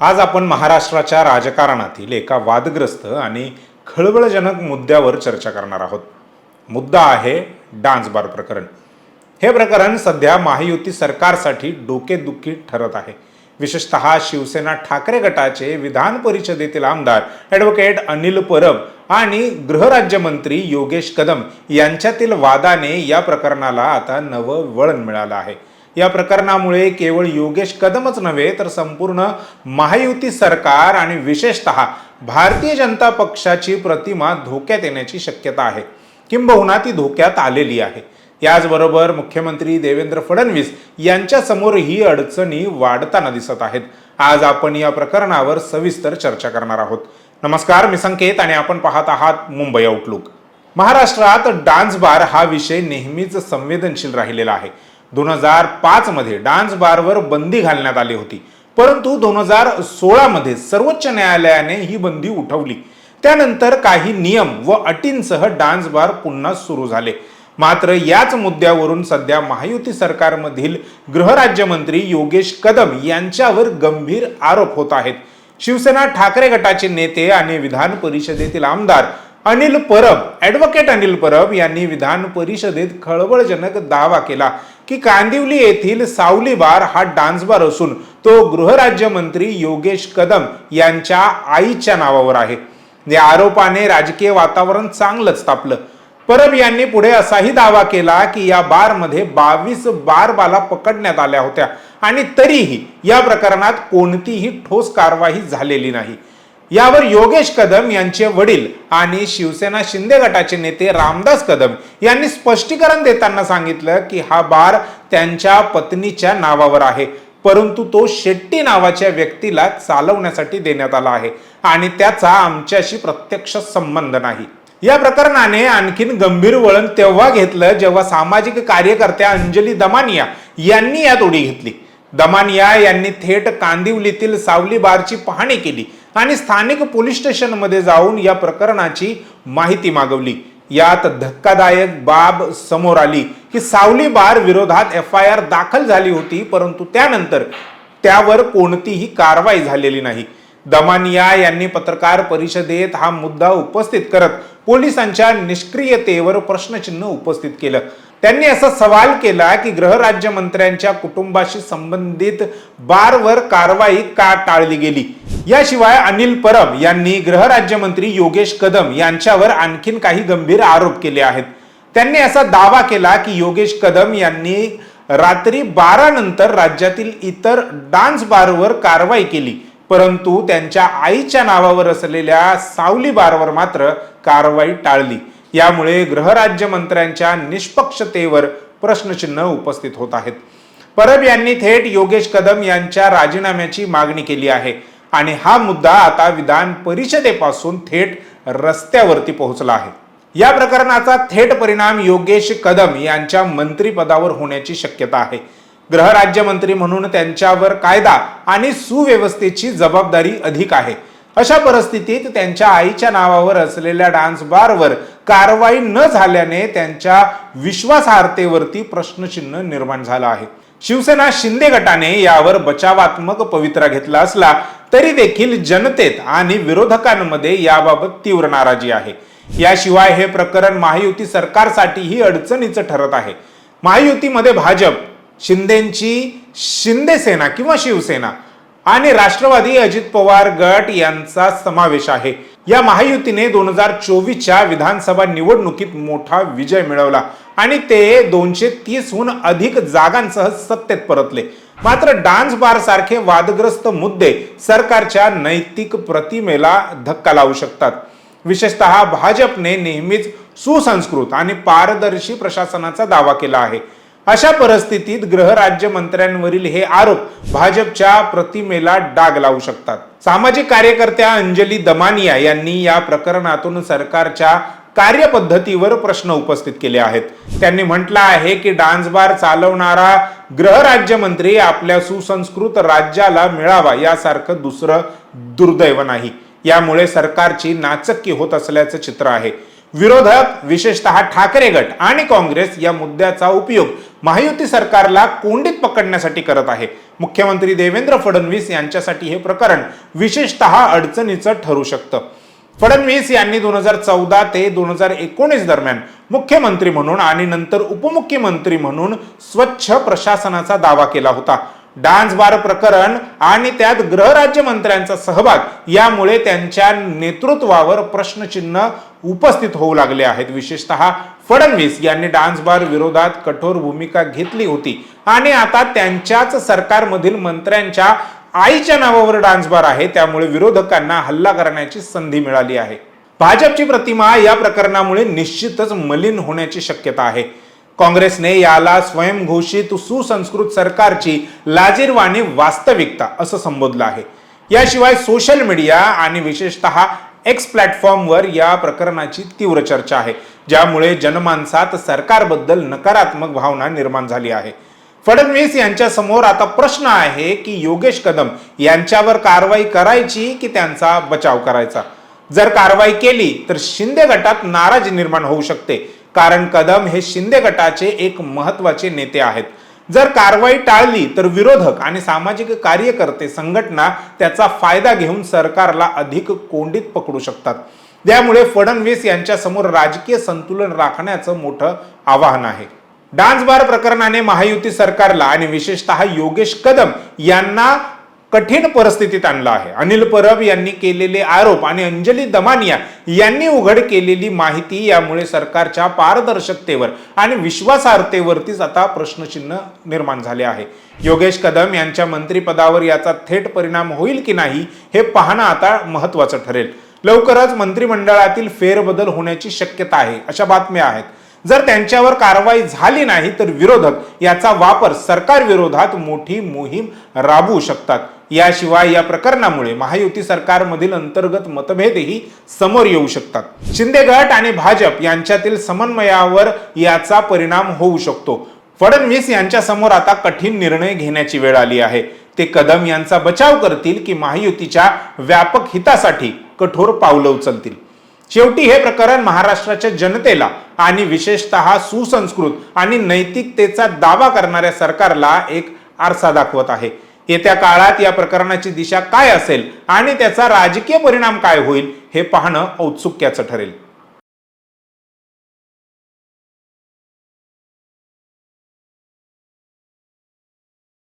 आज आपण महाराष्ट्राच्या राजकारणातील एका वादग्रस्त आणि खळबळजनक मुद्द्यावर चर्चा करणार आहोत. मुद्दा आहे डान्स बार प्रकरण. हे प्रकरण सध्या महायुती सरकारसाठी डोकेदुखी ठरत आहे. विशेषतः शिवसेना ठाकरे गटाचे विधान परिषदेतील आमदार ॲडव्होकेट अनिल परब आणि गृहराज्यमंत्री योगेश कदम यांच्यातील वादाने या प्रकरणाला आता नवं वळण मिळालं आहे. या प्रकरणामुळे केवळ योगेश कदमच नव्हे तर संपूर्ण महायुती सरकार आणि विशेषतः भारतीय जनता पक्षाची प्रतिमा धोक्यात येण्याची शक्यता आहे. किंबहुना ती धोक्यात आलेली आहे. याचबरोबर मुख्यमंत्री देवेंद्र फडणवीस यांच्यासमोर ही अडचणी वाढताना दिसत आहेत. आज आपण या प्रकरणावर सविस्तर चर्चा करणार आहोत. नमस्कार मी संकेत आणि आपण पाहत आहात मुंबई आउटलुक महाराष्ट्रात डान्स बार हा विषय नेहमीच संवेदनशील राहिलेला आहे. दोन हजार पाचमध्ये डान्स बारवर बंदी घालण्यात आली होती. परंतु दोन हजार सोळामध्ये सर्वोच्च न्यायालयाने ही बंदी उठवली. त्यानंतर काही नियम व अटींसह डान्स बार पुन्हा सुरू झाले. मात्र याच मुद्द्यावरून सध्या महायुती सरकारमधील गृहराज्यमंत्री योगेश कदम यांच्यावर गंभीर आरोप होत आहेत. शिवसेना ठाकरे गटाचे नेते आणि विधान परिषदेतील आमदार अनिल परब ॲडव्होकेट अनिल परब यांनी विधान परिषदेत खळबळजनक दावा केला की कांदिवली येथील सावली बार हा डान्स बार असून तो गृहराज्यमंत्री योगेश कदम यांच्या आईच्या नावावर आहे. या आरोपाने राजकीय वातावरण चांगलंच तापलं. परब यांनी पुढे असाही दावा केला की या बारमध्ये बावीस बार बाला पकडण्यात आल्या होत्या आणि तरीही या प्रकरणात कोणतीही ठोस कारवाई झालेली नाही. यावर योगेश कदम यांचे वडील आणि शिवसेना शिंदे गटाचे नेते रामदास कदम यांनी स्पष्टीकरण देताना सांगितलं की हा बार त्यांच्या पत्नीच्या नावावर आहे परंतु तो शेट्टी नावाच्या व्यक्तीला चालवण्यासाठी देण्यात आला आहे आणि त्याचा आमच्याशी प्रत्यक्ष संबंध नाही. या प्रकरणाने आणखीन गंभीर वळण तेव्हा घेतलं जेव्हा सामाजिक कार्यकर्त्या अंजली दमानिया यांनी यात उडी घेतली. दमानिया यांनी थेट कांदिवलीतील सावली बारची पाहणी केली. आणि स्थानिक पोलीस स्टेशनमध्ये जाऊन या प्रकरणाची माहिती मागवली. यात धक्कादायक बाब समोर आली. की सावली बार विरोधात एफ आय आर दाखल झाली होती परंतु त्यानंतर त्यावर कोणतीही कारवाई झालेली नाही. दमानिया यांनी पत्रकार परिषदेत हा मुद्दा उपस्थित करत पोलिसांच्या निष्क्रियतेवर प्रश्नचिन्ह उपस्थित केलं. त्यांनी असा सवाल केला की गृहराज्यमंत्र्यांच्या कुटुंबाशी संबंधित बारवर कारवाई का टाळली गेली? याशिवाय अनिल परब यांनी गृहराज्यमंत्री योगेश कदम यांच्यावर आणखीन काही गंभीर आरोप केले आहेत. त्यांनी असा दावा केला की योगेश कदम यांनी रात्री बारा नंतर राज्यातील इतर डान्स बारवर कारवाई केली परंतु त्यांच्या आईच्या नावावर असलेल्या सावली बारवर मात्र कारवाई टाळली. यामुळे गृहराज्यमंत्र्यांच्या निष्पक्षतेवर प्रश्नचिन्ह उपस्थित होत आहेत. परब यांनी थेट योगेश कदम यांच्या राजीनाम्याची मागणी केली आहे आणि हा मुद्दा आता विधान परिषदेपासून थेट रस्त्यावरती पोहोचला आहे. या प्रकरणाचा थेट परिणाम योगेश कदम यांच्या मंत्रिपदावर होण्याची शक्यता आहे. गृहराज्यमंत्री म्हणून त्यांच्यावर कायदा आणि सुव्यवस्थेची जबाबदारी अधिक आहे. अशा परिस्थितीत त्यांच्या आईच्या नावावर असलेल्या डान्स बारवर कारवाई न झाल्याने त्यांच्या विश्वासार्हतेवरती प्रश्नचिन्ह निर्माण झालं आहे. शिवसेना शिंदे गटाने यावर बचावात्मक पवित्रा घेतला असला तरी देखील जनतेत आणि विरोधकांमध्ये याबाबत तीव्र नाराजी आहे. याशिवाय हे प्रकरण महायुती सरकारसाठीही अडचणीचं ठरत आहे. महायुतीमध्ये भाजप शिंदेची शिंदे सेना किंवा शिवसेना आणि राष्ट्रवादी अजित पवार गट यांचा समावेश आहे. या महायुतीने दोन हजार चोवीसच्या विधानसभा निवडणुकीत मोठा विजय मिळवला आणि ते दोनशे तीसहून अधिक जागांसह सत्तेत परतले. मात्र डान्स बार सारखे वादग्रस्त मुद्दे सरकारच्या नैतिक प्रतिमेला धक्का लावू शकतात. विशेषतः भाजपने नेहमीच सुसंस्कृत आणि पारदर्शी प्रशासनाचा दावा केला आहे. अशा परिस्थितीत गृहराज्यमंत्र्यांवरील हे आरोप भाजपच्या प्रतिमेला डाग लावू शकतात. सामाजिक कार्यकर्त्या अंजली दमानिया यांनी या प्रकरणातून सरकारच्या कार्यपद्धतीवर प्रश्न उपस्थित केले आहेत. त्यांनी म्हटलं आहे की डान्स बार चालवणारा गृहराज्यमंत्री आपल्या सुसंस्कृत राज्याला मिळावा यासारखं दुसरं दुर्दैव नाही. यामुळे सरकारची नाचक्की होत असल्याचं चित्र आहे. विरोधक विशेषतः ठाकरे गट आणि काँग्रेस या मुद्द्याचा उपयोग महायुती सरकारला कोंडीत पकडण्यासाठी करत आहे. मुख्यमंत्री देवेंद्र फडणवीस यांच्यासाठी हे प्रकरण विशेषतः अडचणीचं ठरू शकतं. फडणवीस यांनी दोन हजार चौदा ते दोन हजार एकोणीस दरम्यान मुख्यमंत्री म्हणून आणि नंतर उपमुख्यमंत्री म्हणून स्वच्छ प्रशासनाचा दावा केला होता. डान्स बार प्रकरण आणि त्यात गृहराज्यमंत्र्यांचा सहभाग यामुळे त्यांच्या नेतृत्वावर प्रश्नचिन्ह उपस्थित होऊ लागले आहेत. विशेषतः फडणवीस यांनी डान्स बार विरोधात कठोर भूमिका घेतली होती. आणि आता त्यांच्याच सरकारमधील मंत्र्यांच्या आईच्या नावावर डान्स बार आहे. त्यामुळे विरोधकांना हल्ला करण्याची संधी मिळाली आहे. भाजपची प्रतिमा या प्रकरणामुळे निश्चितच मलिन होण्याची शक्यता आहे. काँग्रेसने याला स्वयंघोषित सुसंस्कृत सरकारची लाजीरवाणी वास्तविकता असं संबोधलं आहे. याशिवाय सोशल मीडिया आणि विशेषतः एक्स प्लॅटफॉर्मवर या प्रकरणाची तीव्र चर्चा आहे ज्यामुळे जनमानसात सरकारबद्दल नकारात्मक भावना निर्माण झाली आहे. फडणवीस यांच्यासमोर आता प्रश्न आहे की योगेश कदम यांच्यावर कारवाई करायची की त्यांचा बचाव करायचा? जर कारवाई केली तर शिंदे गटात नाराजी निर्माण होऊ शकते. कारण कदम हे शिंदे गटाचे एक महत्त्वाचे नेते आहेत. जर कारवाई टाळली तर विरोधक आणि सामाजिक कार्यकर्ते संघटना त्याचा फायदा घेऊन सरकारला अधिक कोंडीत पकडू शकतात. त्यामुळे फडणवीस यांच्यासमोर राजकीय संतुलन राखण्याचं मोठं आवाहन आहे. डान्स बार प्रकरणाने महायुती सरकारला आणि विशेषतः योगेश कदम यांना कठीण परिस्थितीत आणलं आहे. अनिल परब यांनी केलेले आरोप आणि अंजली दमानिया यांनी उघड केलेली माहिती यामुळे सरकारच्या पारदर्शकतेवर आणि विश्वासार्हतेवरतीच आता प्रश्नचिन्ह निर्माण झाले आहे. योगेश कदम यांच्या मंत्रिपदावर याचा थेट परिणाम होईल की नाही हे पाहणं आता महत्वाचं ठरेल. लवकरच मंत्रिमंडळातील फेरबदल होण्याची शक्यता आहे अशा बातम्या आहेत. जर त्यांच्यावर कारवाई झाली नाही तर विरोधक याचा वापर सरकार विरोधात मोठी मोहीम राबवू शकतात. याशिवाय या प्रकरणामुळे महायुती सरकारमधील अंतर्गत मतभेदही समोर येऊ शकतात. शिंदे गट आणि भाजप यांच्यातील समन्वयावर याचा परिणाम होऊ शकतो. फडणवीस यांच्या समोर आता कठीण निर्णय घेण्याची वेळ आली आहे. ते कदम यांचा बचाव करतील की महायुतीच्या व्यापक हितासाठी कठोर पावलं उचलतील? शेवटी हे प्रकरण महाराष्ट्राच्या जनतेला आणि विशेषतः सुसंस्कृत आणि नैतिकतेचा दावा करणाऱ्या सरकारला एक आरसा दाखवत आहे. येत्या काळात या प्रकरणाची दिशा काय असेल आणि त्याचा राजकीय परिणाम काय होईल हे पाहणं औत्सुक्याचं ठरेल.